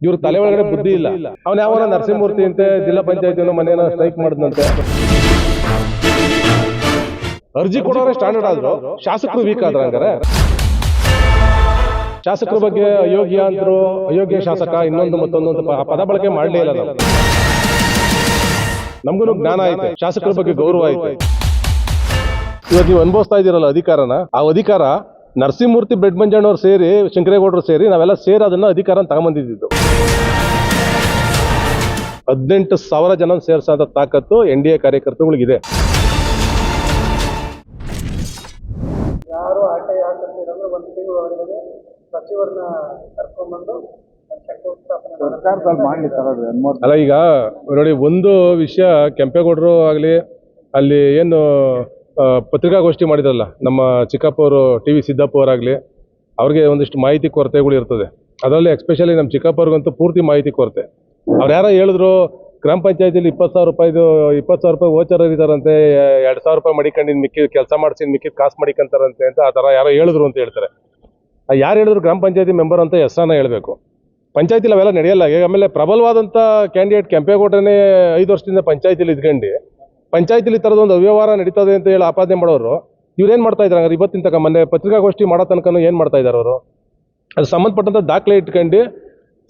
ಇವ್ರ ತಲೆ ಒಳಗಡೆ ಬುದ್ಧಿ ಇಲ್ಲ. ಅವ್ನ ಯಾವ ನರಸಿಂಹಮೂರ್ತಿ ಅಂತೆ ಜಿಲ್ಲಾ ಪಂಚಾಯತ್ ಮನೇನ ಸ್ಟ್ರೈಕ್ ಮಾಡಿದಂತೆ. ಅರ್ಜಿ ಕೊಡೋರೆ ಸ್ಟ್ಯಾಂಡರ್ಡ್ ಆದ್ರು ಶಾಸಕರು ವೀಕ್ ಆದ್ರ ಹಂಗಾರೆ ಶಾಸಕರ ಬಗ್ಗೆ ಅಯೋಗ್ಯ ಅಂತರು ಅಯೋಗ್ಯ ಶಾಸಕ ಇನ್ನೊಂದು ಮತ್ತೊಂದು ಅಂತ ಪದ ಬಳಕೆ ಮಾಡಲೇ ಇಲ್ಲ ನಾವು ನಮಗೂ ಜ್ಞಾನ ಐತೆ. ಶಾಸಕರ ಬಗ್ಗೆ ಗೌರವ ಐತೆ. ಇವತ್ತು ನೀವು ಅನುಭವಿಸ್ತಾ ಇದ್ದೀರಲ್ಲ ಅಧಿಕಾರನ? ಆ ಅಧಿಕಾರ ನರಸಿಂಹಮೂರ್ತಿ ಬೆಡ್ ಮಂಜಣ್ಣವ್ರು ಸೇರಿ ಶಂಕರೇಗೌಡರು ಸೇರಿ ನಾವೆಲ್ಲ ಸೇರಿ ಅದನ್ನು ಅಧಿಕಾರ ತಗೊಂಬಂದಿದ್ದು. ಹದಿನೆಂಟು ಸಾವಿರ ಜನ ಸೇರ್ಸೋದ ತಾಕತ್ತು ಎನ್ ಡಿ ಎ ಕಾರ್ಯಕರ್ತರುಗಳಿಗಿದೆ. ಯಾರು ಆಟ ಒಂದು ತಿಂಗಳು ಒಳಗಡೆ ಸಚಿವರನ್ನ ಕರ್ಕೊಂಡ್ಬಂದು ಅನ್ಮೋದ್ ಅಲ್ಲ ಈಗ ನೋಡಿ ಒಂದು ವಿಷಯ ಕೆಂಪೇಗೌಡರು ಆಗಲಿ ಅಲ್ಲಿ ಏನು ಪತ್ರಿಕಾಗೋಷ್ಠಿ ಮಾಡಿದ್ರಲ್ಲ, ನಮ್ಮ ಚಿಕ್ಕಪ್ಪ ಅವರು ಟಿ ವಿ ಸಿದ್ದಪ್ಪ ಅವರಾಗಲಿ ಅವ್ರಿಗೆ ಒಂದಿಷ್ಟು ಮಾಹಿತಿ ಕೊರತೆಗಳು ಇರ್ತದೆ. ಅದರಲ್ಲಿ ಎಕ್ಸ್ಪೆಷಲಿ ನಮ್ಮ ಚಿಕ್ಕಪ್ಪ ಅವ್ರಿಗಂತೂ ಪೂರ್ತಿ ಮಾಹಿತಿ ಕೊರತೆ. ಅವ್ರು ಯಾರೋ ಹೇಳಿದ್ರು, ಗ್ರಾಮ ಪಂಚಾಯತಿಲಿ ಇಪ್ಪತ್ತು ಸಾವಿರ ರೂಪಾಯಿದು, ಇಪ್ಪತ್ತು ಸಾವಿರ ರೂಪಾಯಿ ಓಚರ್ ಇದಾರಂತೆ ಎರಡು ಸಾವಿರ ರೂಪಾಯಿ ಮಡಿಕೊಂಡಿದ್ದು ಮಿಕ್ಕಿದ ಕೆಲಸ ಮಾಡಿಸಿ ಮಿಕ್ಕಿದ ಕಾಸು ಮಡಿಕೊಂತಾರಂತೆ ಅಂತ ಆ ಥರ ಯಾರೋ ಹೇಳಿದ್ರು ಅಂತ ಹೇಳ್ತಾರೆ. ಯಾರು ಹೇಳಿದ್ರು ಗ್ರಾಮ ಪಂಚಾಯತಿ ಮೆಂಬರ್ ಅಂತ ಹೆಸರನ್ನ ಹೇಳಬೇಕು. ಪಂಚಾಯತಿಲಿ ಅವೆಲ್ಲ ನಡೆಯಲ್ಲ. ಆಮೇಲೆ ಪ್ರಬಲವಾದಂಥ ಕ್ಯಾಂಡಿಡೇಟ್ ಕೆಂಪೇಗೌಡರೇ ಐದು ವರ್ಷದಿಂದ ಪಂಚಾಯತಿಲಿ ಇದ್ಕೊಂಡು ಪಂಚಾಯತಿಲಿ ಥರದ ಒಂದು ಅವ್ಯವಹಾರ ನಡೀತದೆ ಅಂತ ಹೇಳಿ ಆಪಾದನೆ ಮಾಡೋರು, ಇವ್ರೇನು ಮಾಡ್ತಾ ಇದ್ದಾರೆ ಹಂಗಾರೆ ಇವತ್ತಿನ ತನಕ ಮೊನ್ನೆ ಪತ್ರಿಕಾಗೋಷ್ಠಿ ಮಾಡೋ ತನಕನೂ ಏನು ಮಾಡ್ತಾ ಇದ್ದಾರೆ ಅವರು? ಅದು ಸಂಬಂಧಪಟ್ಟಂಥ ದಾಖಲೆ ಇಟ್ಕೊಂಡು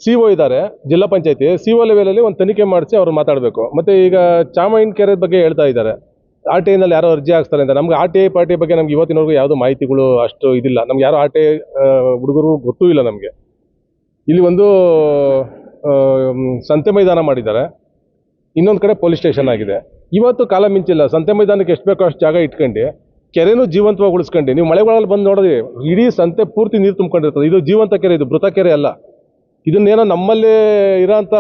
ಸಿ ಒ ಇದ್ದಾರೆ ಜಿಲ್ಲಾ ಪಂಚಾಯತಿ, ಸಿ ಒ ಲೆವೆಲಲ್ಲಿ ಒಂದು ತನಿಖೆ ಮಾಡಿಸಿ ಅವ್ರು ಮಾತಾಡಬೇಕು. ಮತ್ತು ಈಗ ಚಾಮೈನ್ ಕೆರೆ ಬಗ್ಗೆ ಹೇಳ್ತಾ ಇದ್ದಾರೆ ಆರ್ ಟಿ ಐನಲ್ಲಿ ಯಾರೋ ಅರ್ಜಿ ಹಾಕ್ತಾರೆ ಅಂತ. ನಮ್ಗೆ ಆರ್ ಟಿ ಐ ಪಾರ್ಟಿ ಬಗ್ಗೆ ನಮ್ಗೆ ಇವತ್ತಿನವರೆಗೂ ಯಾವುದೂ ಮಾಹಿತಿಗಳು ಅಷ್ಟು ಇದಿಲ್ಲ. ನಮ್ಗೆ ಯಾರೋ ಆರ್ ಟಿ ಐ ಹುಡುಗರು ಗೊತ್ತೂ ಇಲ್ಲ ನಮಗೆ. ಇಲ್ಲಿ ಒಂದು ಸಂತೆ ಮೈದಾನ ಮಾಡಿದ್ದಾರೆ. ಇನ್ನೊಂದು ಕಡೆ ಪೊಲೀಸ್ ಸ್ಟೇಷನ್ ಆಗಿದೆ. ಇವತ್ತು ಕಾಲ ಮಿಂಚಿಲ್ಲ. ಸಂತೆ ಮೈದಾನಕ್ಕೆ ಎಷ್ಟು ಬೇಕೋ ಅಷ್ಟು ಜಾಗ ಇಟ್ಕೊಂಡು, ಕೆರೆನೂ ಜೀವಂತವಾಗಿ ಉಳಿಸ್ಕೊಂಡು ನೀವು ಮಳೆಗಾಲದಲ್ಲಿ ಬಂದು ನೋಡಿದ್ರೆ, ಇಡೀ ಸಂತೆ ಪೂರ್ತಿ ನೀರು ತುಂಬಿಕೊಂಡಿರ್ತದೆ. ಇದು ಜೀವಂತ ಕೆರೆ, ಇದು ಮೃತ ಕೆರೆ ಅಲ್ಲ. ಇದನ್ನೇನೋ ನಮ್ಮಲ್ಲಿ ಇರೋಂಥ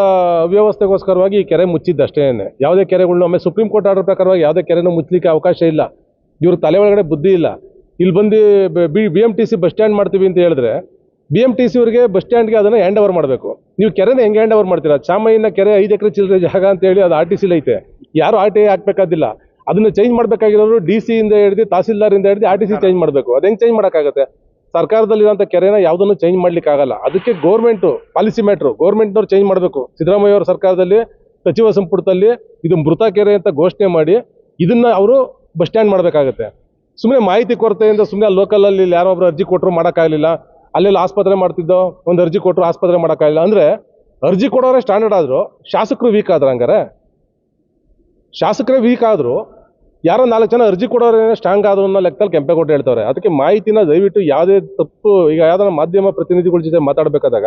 ಅವ್ಯವಸ್ಥೆಗೋಸ್ಕರವಾಗಿ ಈ ಕೆರೆ ಮುಚ್ಚಿದ್ದು ಅಷ್ಟೇ ಯಾವುದೇ ಕೆರೆಗಳನ್ನ ಒಮ್ಮೆ ಸುಪ್ರೀಂ ಕೋರ್ಟ್ ಆರ್ಡರ್ ಪ್ರಕಾರವಾಗಿ ಯಾವುದೇ ಕೆರೆನೂ ಮುಚ್ಚಲಿಕ್ಕೆ ಅವಕಾಶ ಇಲ್ಲ. ಇವ್ರ ತಲೆ ಒಳಗಡೆ ಬುದ್ಧಿ ಇಲ್ಲ. ಇಲ್ಲಿ ಬಂದು B B M T C bus stand ಮಾಡ್ತೀವಿ ಅಂತ ಹೇಳಿದ್ರೆ ಬಿ ಎಂ ಟಿ ಸಿ ಅವರಿಗೆ ಬಸ್ ಸ್ಟ್ಯಾಂಡ್ಗೆ ಅದನ್ನು ಹ್ಯಾಂಡ್ ಓವರ್ ಮಾಡಬೇಕು. ನೀವು ಕೆರೆನ ಹೆಂಗೆ ಹ್ಯಾಂಡ್ ಓವರ್ ಮಾಡ್ತೀರಾ? ಚಾಮಯ್ಯನ ಕೆರೆ ಐದು ಎಕರೆ ಚಿಲ್ಲರೆ ಜಾಗ ಅಂತ ಹೇಳಿ ಅದು ಆರ್ ಟಿ ಸಿಲಿ ಐತೆ. ಯಾರು ಆರ್ ಟಿ ಐ ಹಾಕ್ಬೇಕಾದಿಲ್ಲ. ಅದನ್ನು ಚೇಂಜ್ ಮಾಡಬೇಕಾಗಿರೋರು ಡಿ ಸಿ ಇಂದ ಹಿಡಿದು ತಹಸೀಲ್ದಾರಿಂದ ಹಿಡಿದು ಆರ್ ಟಿ ಸಿ ಚೇಂಜ್ ಮಾಡಬೇಕು. ಅದು ಹೆಂಗೆ ಚೇಂಜ್ ಮಾಡೋಕ್ಕಾಗತ್ತೆ? ಸರ್ಕಾರದಲ್ಲಿರೋಂಥ ಕೆರೆನ ಯಾವುದನ್ನು ಚೇಂಜ್ ಮಾಡ್ಲಿಕ್ಕೆ ಆಗಲ್ಲ ಅದಕ್ಕೆ ಗೌರ್ಮೆಂಟು ಪಾಲಿಸಿ ಮ್ಯಾಟ್ರು ಗೌರ್ಮೆಂಟ್ನವ್ರು ಚೇಂಜ್ ಮಾಡಬೇಕು. ಸಿದ್ದರಾಮಯ್ಯ ಅವರ ಸರ್ಕಾರದಲ್ಲಿ ಸಚಿವ ಸಂಪುಟದಲ್ಲಿ ಇದು ಮೃತ ಕೆರೆ ಅಂತ ಘೋಷಣೆ ಮಾಡಿ ಇದನ್ನ ಅವರು ಬಸ್ ಸ್ಟ್ಯಾಂಡ್ ಮಾಡಬೇಕಾಗತ್ತೆ. ಸುಮ್ಮನೆ ಮಾಹಿತಿ ಕೊರತೆಯಿಂದ ಸುಮ್ಮನೆ ಲೋಕಲಲ್ಲಿ ಯಾರೋ ಒಬ್ರು ಅರ್ಜಿ ಕೊಟ್ಟರು ಮಾಡೋಕ್ಕಾಗಲಿಲ್ಲ. ಅಲ್ಲೆಲ್ಲ ಆಸ್ಪತ್ರೆ ಮಾಡ್ತಿದ್ದೋ, ಒಂದು ಅರ್ಜಿ ಕೊಟ್ಟರು ಆಸ್ಪತ್ರೆ ಮಾಡೋಕ್ಕಾಗಿಲ್ಲ ಅಂದರೆ ಅರ್ಜಿ ಕೊಡೋರೆ ಸ್ಟ್ಯಾಂಡರ್ಡ್ ಆದರೂ, ಶಾಸಕರು ವೀಕ್ ಆದ್ರೆ ಹಂಗಾರೆ. ಶಾಸಕರೇ ವೀಕ್ ಆದರೂ, ಯಾರೋ ನಾಲ್ಕು ಜನ ಅರ್ಜಿ ಕೊಡೋರೇ ಸ್ಟ್ರಾಂಗ್ ಆದ್ರು ಅನ್ನೋ ಲೆಕ್ಕದಲ್ಲಿ ಕೆಂಪೇಗೌಡ ಹೇಳ್ತಾರೆ ಅದಕ್ಕೆ ಮಾಹಿತಿನ ದಯವಿಟ್ಟು ಯಾವುದೇ ತಪ್ಪು, ಈಗ ಯಾವ್ದಾರ ಮಾಧ್ಯಮ ಪ್ರತಿನಿಧಿಗಳ ಜೊತೆ ಮಾತಾಡಬೇಕಾದಾಗ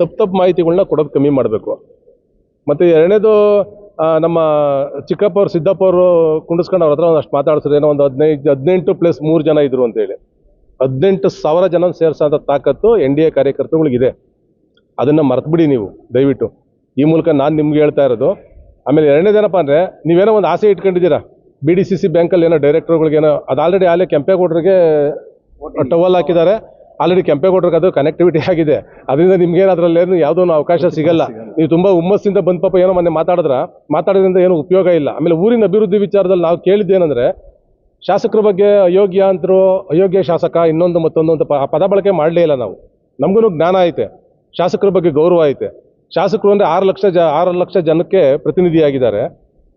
ತಪ್ಪು ತಪ್ಪು ಮಾಹಿತಿಗಳನ್ನ ಕೊಡೋದು ಕಮ್ಮಿ ಮಾಡಬೇಕು. ಮತ್ತು ಎರಡನೇದು ನಮ್ಮ ಚಿಕ್ಕಪ್ಪ ಅವ್ರು, ಸಿದ್ದಪ್ಪ ಅವರು, ಕುಂಡಿಸ್ಕೊಂಡು ಅವ್ರ ಹತ್ರ ಒಂದಷ್ಟು ಮಾತಾಡ್ಸಿದ್ರು ಏನೋ ಒಂದು ಹದಿನೈದು, ಹದಿನೆಂಟು ಪ್ಲಸ್ ಮೂರು ಜನ ಇದ್ರು ಅಂತೇಳಿ. ಹದಿನೆಂಟು ಸಾವಿರ ಜನ ಸೇರಿಸೋಂಥ ತಾಕತ್ತು ಎನ್ ಡಿ ಎ ಕಾರ್ಯಕರ್ತರುಗಳಿಗಿದೆ. ಅದನ್ನು ಮರೆತುಬಿಡಿ ನೀವು ದಯವಿಟ್ಟು. ಈ ಮೂಲಕ ನಾನು ನಿಮ್ಗೆ ಹೇಳ್ತಾ ಇರೋದು ಆಮೇಲೆ ಎರಡನೇದೇನಪ್ಪ ಅಂದರೆ ನೀವೇನೋ ಒಂದು ಆಸೆ ಇಟ್ಕೊಂಡಿದ್ದೀರಾ? ಬಿ ಡಿ ಸಿ ಸಿ ಬ್ಯಾಂಕಲ್ಲಿ ಏನೋ ಡೈರೆಕ್ಟರ್ಗಳಿಗೇನೋ ಅದು ಆಲ್ರೆಡಿ ಅಲ್ಲೇ ಕೆಂಪೇಗೌಡರಿಗೆ ಟವಲ್ ಹಾಕಿದ್ದಾರೆ. ಆಲ್ರೆಡಿ ಕೆಂಪೇಗೌಡರಿಗೆ ಅದು ಕನೆಕ್ಟಿವಿಟಿ ಆಗಿದೆ. ಅದರಿಂದ ನಿಮ್ಗೇನು ಅದರಲ್ಲೇನು ಯಾವುದೋ ಅವಕಾಶ ಸಿಗಲ್ಲ. ನೀವು ತುಂಬ ಹುಮ್ಮಸ್ಸಿಂದ ಬಂದ ಪಾಪ ಏನೋ ಮೊನ್ನೆ ಮಾತಾಡಿದ್ರೆ? ಮಾತಾಡೋದ್ರಿಂದ ಏನು ಉಪಯೋಗ ಇಲ್ಲ. ಆಮೇಲೆ ಊರಿನ ಅಭಿವೃದ್ಧಿ ವಿಚಾರದಲ್ಲಿ ನಾವು ಕೇಳಿದ್ದೇನೆಂದರೆ ಶಾಸಕರ ಬಗ್ಗೆ ಅಯೋಗ್ಯ ಅಂತರು ಅಯೋಗ್ಯ ಶಾಸಕ ಇನ್ನೊಂದು ಮತ್ತೊಂದು ಅಂತ ಪದ ಬಳಕೆ ಮಾಡಲೇ ಇಲ್ಲ ನಾವು. ನಮಗೂ ಜ್ಞಾನ ಐತೆ. ಶಾಸಕರ ಬಗ್ಗೆ ಗೌರವ ಐತೆ. ಶಾಸಕರು ಅಂದರೆ ಆರು ಲಕ್ಷ ಜ ಆರು ಲಕ್ಷ ಜನಕ್ಕೆ ಪ್ರತಿನಿಧಿಯಾಗಿದ್ದಾರೆ.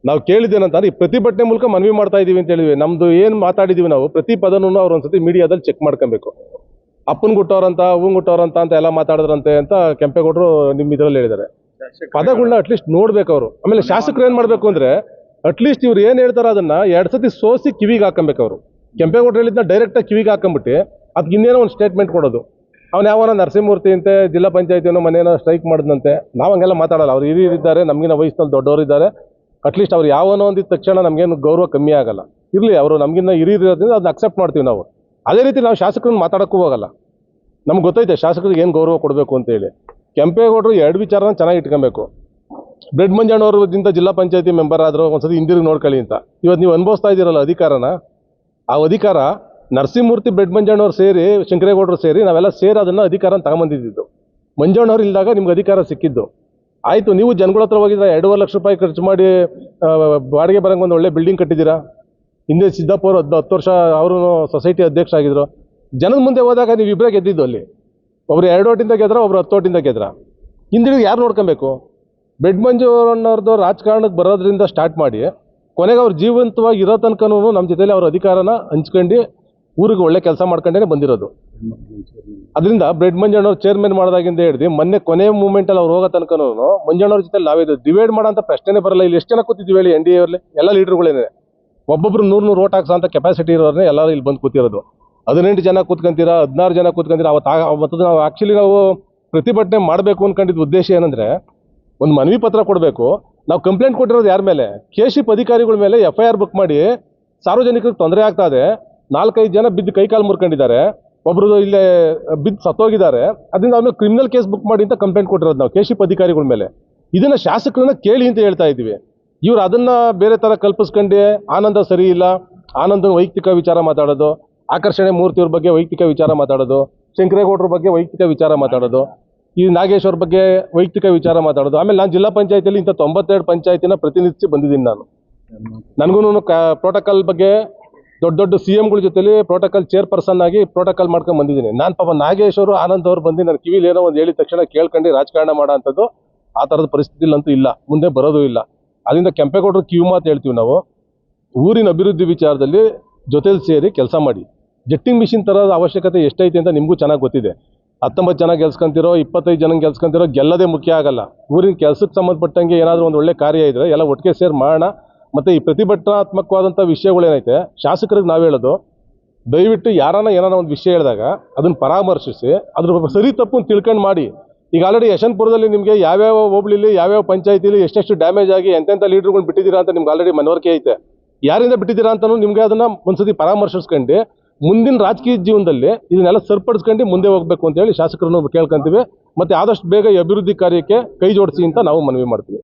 ನಾವು ಕೇಳಿದ್ದೇನಂತಂದ್ರೆ ಈ ಪ್ರತಿಭಟನೆ ಮೂಲಕ ಮನವಿ ಮಾಡ್ತಾ ಇದ್ದೀವಿ ಅಂತ ಹೇಳಿದ್ವಿ. ನಮ್ದು ಏನು ಮಾತಾಡಿದೀವಿ ನಾವು ಪ್ರತಿ ಪದನೂ ಅವ್ರು ಒಂದ್ಸತಿ ಮೀಡಿಯಾದಲ್ಲಿ ಚೆಕ್ ಮಾಡ್ಕೊಬೇಕು. ಅಪ್ಪನ್ ಗುಟ್ಟವ್ರಂತ ಹೂನ್ ಗುಟ್ಟವ್ರಂತ ಅಂತ ಎಲ್ಲ ಮಾತಾಡಿದ್ರಂತೆ ಅಂತ ಕೆಂಪೇಗೌಡರು ನಿಮ್ಮ ಇದರಲ್ಲಿ ಹೇಳಿದ್ದಾರೆ. ಪದಗಳನ್ನ ಅಟ್ಲೀಸ್ಟ್ ನೋಡ್ಬೇಕು ಅವರು. ಆಮೇಲೆ ಶಾಸಕರು ಏನ್ ಮಾಡ್ಬೇಕು ಅಂದ್ರೆ ಅಟ್ಲೀಸ್ಟ್ ಇವ್ರು ಏನು ಹೇಳ್ತಾರ ಅದನ್ನ ಎರಡು ಸತಿ ಸೋಸಿ ಕಿವಿಗೆ ಹಾಕೊಬೇಕು ಅವರು. ಕೆಂಪೇಗೌಡರು ಹೇಳಿದ್ನ ಡೈರೆಕ್ಟಾಗಿ ಕಿವಿಗೆ ಹಾಕೊಂಬಿಟ್ಟು ಅದಕ್ಕೆ ಇನ್ನೇನೋ ಒಂದು ಸ್ಟೇಟ್ಮೆಂಟ್ ಕೊಡೋದು. ಅವ್ನು ಯಾವನ ನರಸಿಂಹಮೂರ್ತಿ ಅಂತೆ, ಜಿಲ್ಲಾ ಪಂಚಾಯತಿನೋ ಮನೇನೋ ಸ್ಟ್ರೈಕ್ ಮಾಡಿದಂತೆ ನಾವು ಹಂಗೆಲ್ಲ ಮಾತಾಡಲ್ಲ. ಅವ್ರು ಹಿರಿಯರಿದ್ದಾರೆ ನಮಗಿನ ವಯಸ್ಸಿನಲ್ಲಿ ದೊಡ್ಡವರು ಇದ್ದಾರೆ. ಅಟ್ಲೀಸ್ಟ್ ಅವ್ರು ಯಾವನೋ ಅಂದಿದ ತಕ್ಷಣ ನಮಗೇನು ಗೌರವ ಕಮ್ಮಿ ಆಗಲ್ಲ. ಇರಲಿ, ಅವರು ನಮಗಿನ್ನ ಹಿರಿಯರಿರೋದ್ರಿಂದ ಅದನ್ನ ಅಕ್ಸೆಪ್ಟ್ ಮಾಡ್ತೀವಿ ನಾವು. ಅದೇ ರೀತಿ ನಾವು ಶಾಸಕರನ್ನ ಮಾತಾಡೋಕ್ಕೂ ಹೋಗಲ್ಲ. ನಮ್ಗೆ ಗೊತ್ತೈತೆ, ಶಾಸಕರಿಗೆ ಏನು ಗೌರವ ಕೊಡಬೇಕು ಅಂತೇಳಿ. ಕೆಂಪೇಗೌಡರು ಎರಡು ವಿಚಾರನ ಚೆನ್ನಾಗಿ ಇಟ್ಕೊಬೇಕು. ಬ್ರೆಡ್ ಮಂಜಣ್ಣವ್ರದಿಂದ ಜಿಲ್ಲಾ ಪಂಚಾಯತಿ ಮೆಂಬರ್ ಆದರೂ ಒಂದ್ಸತಿ ಹಿಂದಿರುಗಿ ನೋಡ್ಕೊಳ್ಳಿ ಅಂತ. ಇವತ್ತು ನೀವು ಅನುಭವಿಸ್ತಾ ಇದ್ದೀರಲ್ಲ ಅಧಿಕಾರನ? ಆ ಅಧಿಕಾರ ನರಸಿಂಹಮೂರ್ತಿ ಬ್ರೆಡ್ ಮಂಜಣ್ಣವ್ರು ಸೇರಿ, ಶಂಕರೇಗೌಡರು ಸೇರಿ ನಾವೆಲ್ಲ ಸೇರಿ ಅದನ್ನು ಅಧಿಕಾರ ತಗೊಂಬಂದಿದ್ದು. ಮಂಜಣ್ಣವ್ರು ಇಲ್ಲದಾಗ ನಿಮ್ಗೆ ಅಧಿಕಾರ ಸಿಕ್ಕಿದ್ದು. ಆಯಿತು, ನೀವು ಜನಗಳ ಹತ್ರ ಹೋಗಿದ್ರೆ ಎರಡೂವರೆ ಲಕ್ಷ ರೂಪಾಯಿ ಖರ್ಚು ಮಾಡಿ ಬಾಡಿಗೆ ಬರಂಗೆ ಒಂದು ಒಳ್ಳೆ ಬಿಲ್ಡಿಂಗ್ ಕಟ್ಟಿದ್ದೀರಾ? ಹಿಂದೆ ಸಿದ್ದಪ್ಪ ಅವರು ಹತ್ತು ಹತ್ತು ವರ್ಷ ಅವರು ಸೊಸೈಟಿ ಅಧ್ಯಕ್ಷ ಆಗಿದ್ರು. ಜನದ ಮುಂದೆ ಹೋದಾಗ ನೀವು ಇಬ್ಬರೇ ಗೆದ್ದಿದ್ದು ಅಲ್ಲಿ. ಒಬ್ರು ಎರಡು ಓಟಿಂದ ಗೆದ್ರ, ಒಬ್ರು ಹತ್ತು ಓಟಿಂದ ಗೆದ್ರ. ಹಿಂದಿರುಗಿ ಯಾರು ನೋಡ್ಕೊಬೇಕು? ಬೆಡ್ ಮಂಜು ಅನ್ನೋರ್ದು ರಾಜಕಾರಣಕ್ಕೆ ಬರೋದ್ರಿಂದ ಸ್ಟಾರ್ಟ್ ಮಾಡಿ, ಕೊನೆಗೆ ಅವ್ರು ಜೀವಂತವಾಗಿ ಇರೋ ತನಕನೂ ನಮ್ಮ ಜೊತೆಲಿ ಅವ್ರ ಅಧಿಕಾರನ ಹಂಚ್ಕೊಂಡು ಊರಿಗೆ ಒಳ್ಳೆ ಕೆಲಸ ಮಾಡ್ಕೊಂಡೇ ಬಂದಿರೋದು. ಅದರಿಂದ ಬ್ರೆಡ್ ಮಂಜಣ್ಣವ್ರು ಚೇರ್ಮನ್ ಮಾಡೋದಾಗಿಂದ ಹಿಡಿದು ಮೊನ್ನೆ ಕೊನೆ ಮೂಮೆಂಟಲ್ಲಿ ಅವ್ರು ಹೋಗೋ ತನಕನೂ ಮಂಜಣ್ಣವ್ರ ಜೊತೆ ನಾವಿದ್ದು ಡಿವೈಡ್ ಮಾಡೋಂಥ ಪ್ರಶ್ನೆನೇ ಬರಲ್ಲ. ಇಲ್ಲಿ ಎಷ್ಟು ಜನ ಕೂತಿದ್ದೀವಿ ಹೇಳಿ ಎನ್ ಡಿ ಎಲ್ಲಿ ಎಲ್ಲ ಲೀಡರ್ಗಳೇನೆ ಒಬ್ಬೊಬ್ರು ನೂರು ನೂರು ಓಟ್ ಹಾಕ್ಸೋ ಅಂತ ಕೆಪಾಸಿಟಿ ಇರೋರನ್ನೇ ಎಲ್ಲರೂ ಇಲ್ಲಿ ಬಂದು ಕೂತಿರೋದು. ಹದಿನೆಂಟು ಜನ ಕೂತ್ಕೊಂತೀರ, ಹದಿನಾರು ಜನ ಕೂತ್ಕೊಂತೀರ ಅವತ್ತು ನಾವು ಆ್ಯಕ್ಚುಲಿ ನಾವು ಪ್ರತಿಭಟನೆ ಮಾಡಬೇಕು ಅನ್ಕೊಂಡಿದ್ದ ಉದ್ದೇಶ ಏನಂದರೆ ಒಂದು ಮನವಿ ಪತ್ರ ಕೊಡಬೇಕು. ನಾವು ಕಂಪ್ಲೇಂಟ್ ಕೊಟ್ಟಿರೋದು ಯಾರ ಮೇಲೆ? ಕೆಶಿಪ್ ಅಧಿಕಾರಿಗಳ ಮೇಲೆ ಎಫ್ ಐ ಆರ್ ಬುಕ್ ಮಾಡಿ ಸಾರ್ವಜನಿಕರಿಗೆ ತೊಂದರೆ ಆಗ್ತಾ ಇದೆ. ನಾಲ್ಕೈದು ಜನ ಬಿದ್ದು ಕೈಕಾಲು ಮುರ್ಕೊಂಡಿದ್ದಾರೆ. ಒಬ್ಬರು ಇಲ್ಲೇ ಬಿದ್ದು ಸತ್ತೋಗಿದ್ದಾರೆ. ಅದರಿಂದ ಅವ್ರ ಕ್ರಿಮಿನಲ್ ಕೇಸ್ ಬುಕ್ ಮಾಡಿ ಅಂತ ಕಂಪ್ಲೇಂಟ್ ಕೊಟ್ಟಿರೋದು ನಾವು ಕೆಶಿಪ್ ಅಧಿಕಾರಿಗಳ ಮೇಲೆ. ಇದನ್ನು ಶಾಸಕರನ್ನ ಕೇಳಿ ಅಂತ ಹೇಳ್ತಾ ಇದ್ದೀವಿ. ಇವ್ರು ಅದನ್ನು ಬೇರೆ ಥರ ಕಲ್ಪಿಸ್ಕೊಂಡು ಆನಂದ ಸರಿ ಇಲ್ಲ. ಆನಂದನ ವೈಯಕ್ತಿಕ ವಿಚಾರ ಮಾತಾಡೋದು. ಆಕರ್ಷಣೆ ಮೂರ್ತಿಯವ್ರ ಬಗ್ಗೆ ವೈಯಕ್ತಿಕ ವಿಚಾರ ಮಾತಾಡೋದು. ಶಂಕರೇಗೌಡರ ಬಗ್ಗೆ ವೈಯಕ್ತಿಕ ವಿಚಾರ ಮಾತಾಡೋದು. ಈ ನಾಗೇಶ್ವರ ಬಗ್ಗೆ ವೈಯಕ್ತಿಕ ವಿಚಾರ ಮಾತಾಡೋದು. ಆಮೇಲೆ ನಾನು ಜಿಲ್ಲಾ ಪಂಚಾಯತಿಯಲ್ಲಿ ಇಂಥ ತೊಂಬತ್ತೆರಡು ಪಂಚಾಯತಿನ ಪ್ರತಿನಿಧಿಸಿ ಬಂದಿದ್ದೀನಿ ನಾನು. ನನಗೂ ಪ್ರೋಟೋಕಾಲ್ ಬಗ್ಗೆ ದೊಡ್ಡ ದೊಡ್ಡ ಸಿ ಎಂಗಳ ಜೊತೆಲಿ ಪ್ರೋಟೋಕಾಲ್ ಚೇರ್ಪರ್ಸನ್ ಆಗಿ ಪ್ರೋಟೋಕಾಲ್ ಮಾಡ್ಕೊಂಡು ಬಂದಿದ್ದೀನಿ. ನಾನು ಪಾಪ ನಾಗೇಶ್ವರು ಆನಂದ್ ಅವರು ಬಂದು ನನ್ನ ಕಿವಿಲಿ ಏನೋ ಒಂದು ಹೇಳಿದ ತಕ್ಷಣ ಕೇಳ್ಕೊಂಡು ರಾಜಕಾರಣ ಮಾಡೋ ಅಂಥದ್ದು ಆ ಥರದ ಪರಿಸ್ಥಿತಿಲಂತೂ ಇಲ್ಲ. ಮುಂದೆ ಬರೋದು ಇಲ್ಲ. ಅದರಿಂದ ಕೆಂಪೇಗೌಡರು ಕಿವಿ ಮಾತು ಹೇಳ್ತೀವಿ ನಾವು. ಊರಿನ ಅಭಿವೃದ್ಧಿ ವಿಚಾರದಲ್ಲಿ ಜೊತೆಲಿ ಸೇರಿ ಕೆಲಸ ಮಾಡಿ. ಜೆಟ್ಟಿಂಗ್ ಮಿಷಿನ್ ತರೋದ ಅವಶ್ಯಕತೆ ಎಷ್ಟೈತೆ ಅಂತ ನಿಮಗೂ ಚೆನ್ನಾಗಿ ಗೊತ್ತಿದೆ. ಹತ್ತೊಂಬತ್ತು ಜನ ಗೆಲ್ಸ್ಕೊಂತಿರೋ, ಇಪ್ಪತ್ತೈದು ಜನ ಗೆಲ್ಸ್ಕೊಂತಿರೋ ಗೆಲ್ಲದೇ ಮುಖ್ಯ ಆಗಲ್ಲ. ಊರಿನ ಕೆಲಸಕ್ಕೆ ಸಂಬಂಧಪಟ್ಟಂಗೆ ಏನಾದರೂ ಒಂದು ಒಳ್ಳೆ ಕಾರ್ಯ ಇದ್ರೆ ಎಲ್ಲ ಒಟ್ಟಿಗೆ ಸೇರಿ ಮಾಡೋಣ. ಮತ್ತು ಈ ಪ್ರತಿಭಟನಾತ್ಮಕವಾದಂಥ ವಿಷಯಗಳೇನೈತೆ ಶಾಸಕರಿಗೆ ನಾವು ಹೇಳೋದು, ದಯವಿಟ್ಟು ಯಾರನ್ನ ಏನಾರ ಒಂದು ವಿಷಯ ಹೇಳಿದಾಗ ಅದನ್ನು ಪರಾಮರ್ಶಿಸಿ, ಅದ್ರ ಸರಿ ತಪ್ಪು ತಿಳ್ಕೊಂಡು ಮಾಡಿ. ಈಗ ಆಲ್ರೆಡಿ ಯಶವಂತಪುರದಲ್ಲಿ ನಿಮಗೆ ಯಾವ್ಯಾವ ಹೋಬಳಿಲಿ, ಯಾವ್ಯಾವ ಪಂಚಾಯತಿಲಿ ಎಷ್ಟೆಷ್ಟು ಡ್ಯಾಮೇಜ್ ಆಗಿ ಎಂತೆಂಥ ಲೀಡ್ರ್ಗಳು ಬಿಟ್ಟಿದ್ದೀರಾ ಅಂತ ನಿಮ್ಗೆ ಆಲ್ರೆಡಿ ಮನವರಿಕೆ ಐತೆ. ಯಾರಿಂದ ಬಿಟ್ಟಿದ್ದೀರಾ ಅಂತಲೂ ನಿಮಗೆ ಅದನ್ನು ಒಂದ್ಸತಿ ಪರಾಮರ್ಶಿಸ್ಕೊಂಡು ಮುಂದಿನ ರಾಜಕೀಯ ಜೀವನದಲ್ಲಿ ಇದನ್ನೆಲ್ಲ ಸರಿಪಡಿಸ್ಕೊಂಡು ಮುಂದೆ ಹೋಗ್ಬೇಕು ಅಂತ ಹೇಳಿ ಶಾಸಕರನ್ನು ಕೇಳ್ಕೊಂತೀವಿ. ಮತ್ತೆ ಆದಷ್ಟು ಬೇಗ ಅಭಿವೃದ್ಧಿ ಕಾರ್ಯಕ್ಕೆ ಕೈ ಜೋಡಿಸಿ ಅಂತ ನಾವು ಮನವಿ ಮಾಡ್ತೀವಿ.